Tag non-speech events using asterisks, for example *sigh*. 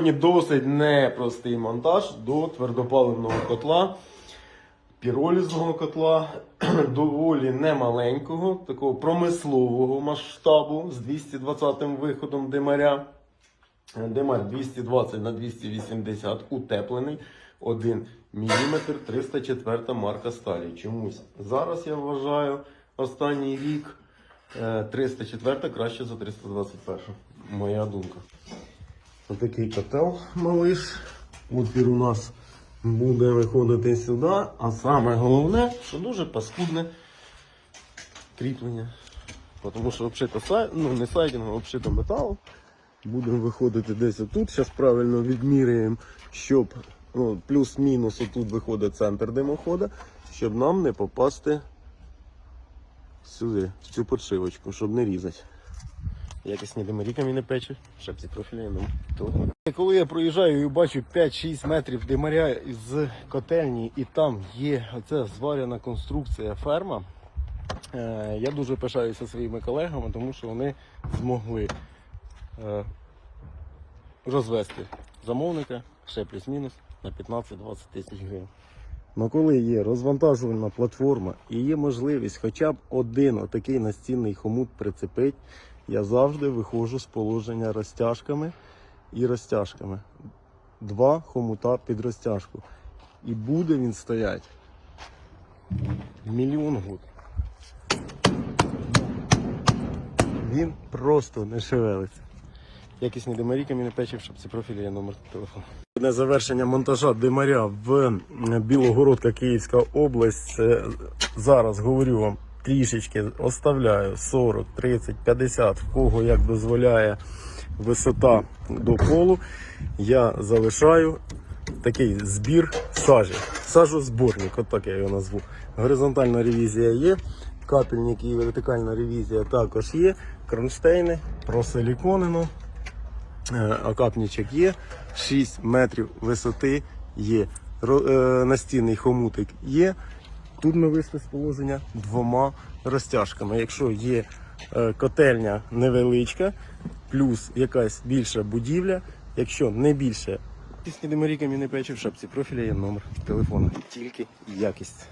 Досить непростий монтаж до твердопаливного котла, піролізного котла, *clears throat* доволі немаленького, такого промислового масштабу з 220 виходом димаря. Димар 220 на 280 утеплений 1 мм 304 марка сталі. Чомусь зараз я вважаю останній рік е, 304 краще за 321. Моя думка. Отакий котел малиш. Отвір у нас буде виходити сюди. А саме головне, що дуже паскудне кріплення. Тому що обшито сай... ну, не сайдингом, обшито металом. Будемо виходити десь отут. Зараз правильно відміряємо, щоб ну, плюс-мінус отут виходить центр димохода, щоб нам не попасти сюди, в цю подшивочку, щоб не різати. Якісні димаріками не пече, шапці профіля телефон. Коли я проїжджаю і бачу 5-6 метрів димаря з котельні, і там є оця зварена конструкція ферма, е, я дуже пишаюся своїми колегами, тому що вони змогли е, розвести замовника ще плюс-мінус на 15-20 тисяч гривень. Ну коли є розвантажувальна платформа і є можливість хоча б один отакий настінний хомут прицепити, я завжди виходжу з положення розтяжками і розтяжками. Два хомута під розтяжку. І буде він стоять мільйон год. Він просто не шевелиться. Якісні димарі, камінь печі в шапці профілі є номер телефону. На завершення монтажа димаря в Білогородка Київська область. Зараз говорю вам трішечки оставляю 40, 30, 50, в кого як дозволяє висота до полу. Я залишаю такий збір сажі. Сажозборник, от так я його назву. Горизонтальна ревізія є. Капельник і вертикальна ревізія також є. Кронштейни просиліконено. Е, Окапничок є, 6 метрів висоти є. Е, Настінний хомутик є. Тут ми вийшли з положення двома розтяжками. Якщо є е, котельня невеличка, плюс якась більша будівля, якщо не більше. Тисні демаріками не пече в шапці профіля є номер телефону. Тільки якість.